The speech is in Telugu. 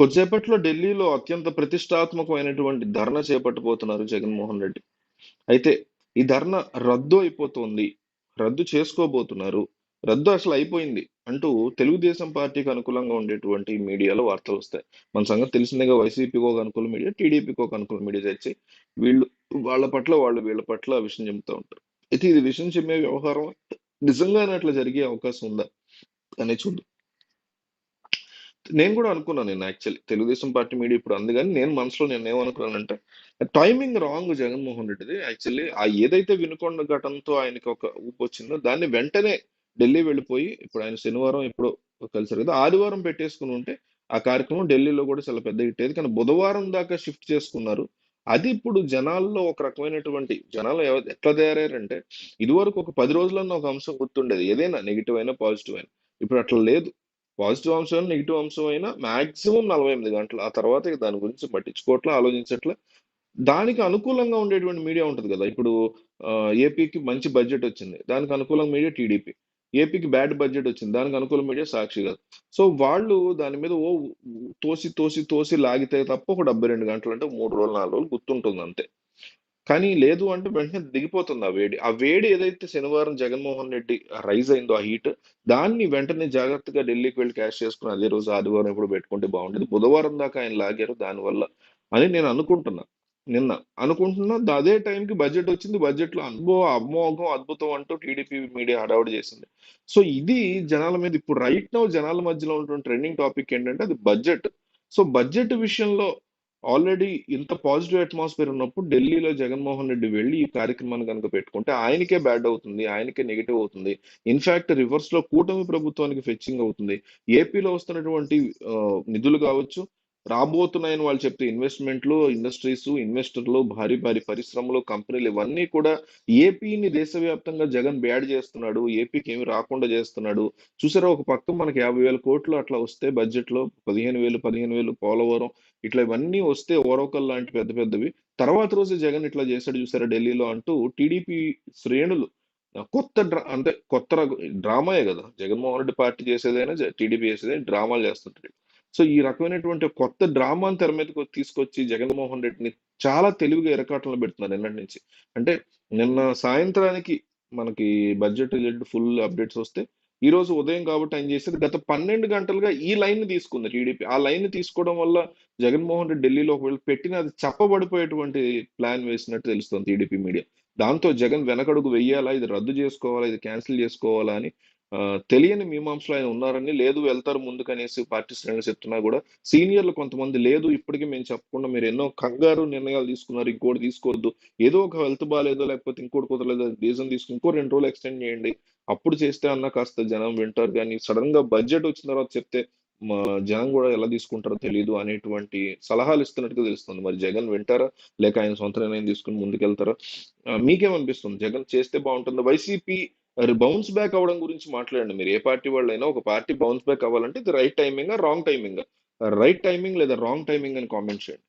కొద్దిసేపట్లో ఢిల్లీలో అత్యంత ప్రతిష్టాత్మకమైనటువంటి ధర్న చేపట్టబోతున్నారు జగన్మోహన్ రెడ్డి. అయితే ఈ ధర్న రద్దు అయిపోతుంది. రద్దు చేసుకోబోతున్నారు. రద్దు అసలు అయిపోయింది అంటూ తెలుగుదేశం పార్టీకి అనుకూలంగా ఉండేటువంటి మీడియాలో వార్తలు వస్తాయి. మన సంగతి తెలిసిందేగా వైసీపీకి ఒక అనుకూల మీడియా టీడీపీకి ఒక అనుకూల మీడియా తెచ్చి వీళ్ళు వాళ్ళ పట్ల వాళ్ళు వీళ్ళ పట్ల విషయం చెబుతూ ఉంటారు. అయితే ఇది విషయం చెప్పే వ్యవహారం నిజంగానే అట్లా జరిగే అవకాశం ఉందా అనే చూద్దాం. నేను కూడా అనుకున్నాను నేను యాక్చువల్లీ తెలుగుదేశం పార్టీ మీడియా ఇప్పుడు అంది కానీ నేను మనసులో నేను ఏమనుకున్నానంటే టైమింగ్ రాంగ్ జగన్మోహన్ రెడ్డిది. యాక్చువల్లీ ఆ ఏదైతే వినుకొండ ఘటనతో ఆయనకి ఒక ఊపు వచ్చిందో దాన్ని వెంటనే ఢిల్లీ వెళ్ళిపోయి ఇప్పుడు ఆయన శనివారం ఇప్పుడు కలిసారు కదా ఆదివారం పెట్టేసుకుని ఉంటే ఆ కార్యక్రమం ఢిల్లీలో కూడా చాలా పెద్ద ఇట్టేది కానీ బుధవారం దాకా షిఫ్ట్ చేసుకున్నారు. అది ఇప్పుడు జనాల్లో ఒక రకమైనటువంటి జనాలు ఎవ- ఎట్లా తయారయ్యారంటే ఇదివరకు ఒక పది రోజులన్న ఒక అంశం గుర్తుండేది. ఏదైనా నెగిటివ్ అయినా పాజిటివ్ అయినా. ఇప్పుడు అట్లా లేదు. పాజిటివ్ అంశం నెగిటివ్ అంశం అయినా మాక్సిమం నలభై ఎనిమిది గంటలు. ఆ తర్వాత ఇక దాని గురించి పట్టించుకోవట్లే ఆలోచించట్లే. దానికి అనుకూలంగా ఉండేటువంటి మీడియా ఉంటుంది కదా. ఇప్పుడు ఏపీకి మంచి బడ్జెట్ వచ్చింది. దానికి అనుకూలంగా మీడియా టీడీపీ. ఏపీకి బ్యాడ్ బడ్జెట్ వచ్చింది. దానికి అనుకూల మీడియా సాక్షి కాదు. సో వాళ్ళు దాని మీద ఓ తోసి తోసి తోసి లాగితే తప్ప ఒక డెబ్బై రెండు గంటలు అంటే మూడు రోజులు నాలుగు రోజులు గుర్తుంటుంది అంతే. కానీ లేదు అంటే వెంటనే దిగిపోతుంది ఆ వేడి. ఆ వేడి ఏదైతే శనివారం జగన్మోహన్ రెడ్డి రైజ్ అయిందో ఆ హీట్ దాన్ని వెంటనే జాగ్రత్తగా ఢిల్లీకి వెళ్ళి క్యాష్ చేసుకుని అదే రోజు ఆదివారం ఎప్పుడు పెట్టుకుంటే బాగుండేది. బుధవారం దాకా ఆయన లాగారు దానివల్ల అని నేను అనుకుంటున్నా. నిన్న అనుకుంటున్నా. అదే టైంకి బడ్జెట్ వచ్చింది. బడ్జెట్లో అనుభవం అమోఘం అద్భుతం అంటూ టీడీపీ మీడియా హడావుడి చేసింది. సో ఇది జనాల మీద ఇప్పుడు రైట్ నౌ జనాల మధ్యలో ఉన్న ట్రెండింగ్ టాపిక్ ఏంటంటే అది బడ్జెట్. సో బడ్జెట్ విషయంలో ఆల్రెడీ ఇంత పాజిటివ్ అట్మాస్ఫియర్ ఉన్నప్పుడు ఢిల్లీలో జగన్మోహన్ రెడ్డి వెళ్ళి ఈ కార్యక్రమాన్ని కనుక పెట్టుకుంటే ఆయనకే బ్యాడ్ అవుతుంది ఆయనకే నెగిటివ్ అవుతుంది. ఇన్ఫాక్ట్ రివర్స్లో కూటమి ప్రభుత్వానికి ఫెచ్చింగ్ అవుతుంది. ఏపీలో వస్తున్నటువంటి నిధులు కావచ్చు రాబోతున్నాయని వాళ్ళు చెప్తే ఇన్వెస్ట్మెంట్లు ఇండస్ట్రీస్ ఇన్వెస్టర్లు భారీ భారీ పరిశ్రమలు కంపెనీలు ఇవన్నీ కూడా ఏపీని దేశవ్యాప్తంగా జగన్ బ్యాడ్ చేస్తున్నాడు ఏపీకి ఏమి రాకుండా చేస్తున్నాడు. చూసారా ఒక పక్క మనకి యాభై వేల కోట్లు అట్లా వస్తే బడ్జెట్లో పదిహేను వేలు పదిహేను వేలు పోలవరం ఇట్లా ఇవన్నీ వస్తే ఓరోకల్ లాంటి పెద్ద పెద్దవి. తర్వాత రోజు జగన్ ఇట్లా చేశాడు చూసారా ఢిల్లీలో అంటూ టీడీపీ శ్రేణులు కొత్త డ్రా అంటే కొత్త డ్రామాయే కదా. జగన్మోహన్ రెడ్డి పార్టీ చేసేదైనా టీడీపీ చేసేదైనా డ్రామాలు చేస్తుంటాడు సో ఈ రకమైనటువంటి కొత్త డ్రామాని తెర మీదకి తీసుకొచ్చి జగన్మోహన్ రెడ్డిని చాలా తెలివిగా ఇరకాటంలో పెడుతున్నారు నిన్నటి నుంచి. అంటే నిన్న సాయంత్రానికి మనకి బడ్జెట్ రిలేటెడ్ ఫుల్ అప్డేట్స్ వస్తే ఈ రోజు ఉదయం కాబట్టి ఆయన చేసేది గత పన్నెండు గంటలుగా ఈ లైన్ తీసుకుంది టీడీపీ. ఆ లైన్ తీసుకోవడం వల్ల జగన్మోహన్ రెడ్డి ఢిల్లీలో ఒకవేళ పెట్టిన అది చప్పబడిపోయేటువంటి ప్లాన్ వేసినట్టు తెలుస్తుంది టీడీపీ మీడియా. దాంతో జగన్ వెనకడుగు వెయ్యాలా ఇది రద్దు చేసుకోవాలా? ఇది క్యాన్సిల్ చేసుకోవాలా? అని తెలియని మీమాంసలో ఆయన ఉన్నారని లేదు వెళ్తారు ముందుకనేసి పార్టీ శ్రేణులు చెప్తున్నా కూడా సీనియర్లు కొంతమంది లేదు ఇప్పటికీ మేము చెప్పకుండా మీరు ఎన్నో కంగారు నిర్ణయాలు తీసుకున్నారు ఇంకోటి తీసుకోవద్దు. ఏదో ఒక హెల్త్ బాగాలేదో లేకపోతే ఇంకోటి కుదరలేదో రీజన్ తీసుకుని ఇంకో రెండు రోజులు ఎక్స్టెండ్ చేయండి. అప్పుడు చేస్తే అన్న కాస్త జనం వింటారు కానీ సడన్గా బడ్జెట్ వచ్చిన తర్వాత చెప్తే మా జనం కూడా ఎలా తీసుకుంటారో తెలియదు అనేటువంటి సలహాలు ఇస్తున్నట్టుగా తెలుస్తుంది. మరి జగన్ వింటారా? లేక ఆయన సొంత నిర్ణయం తీసుకుని ముందుకెళ్తారా? మీకేమనిపిస్తుంది? జగన్ చేస్తే బాగుంటుందా? వైసీపీ బౌన్స్ బ్యాక్ అవ్వడం గురించి మాట్లాడండి మీరు. ఏ పార్టీ వాళ్ళైనా ఒక పార్టీ బౌన్స్ బ్యాక్ అవ్వాలంటే ఇది right timing wrong timing right timing లేదా రాంగ్ టైమింగ్ అని కామెంట్ చేయండి.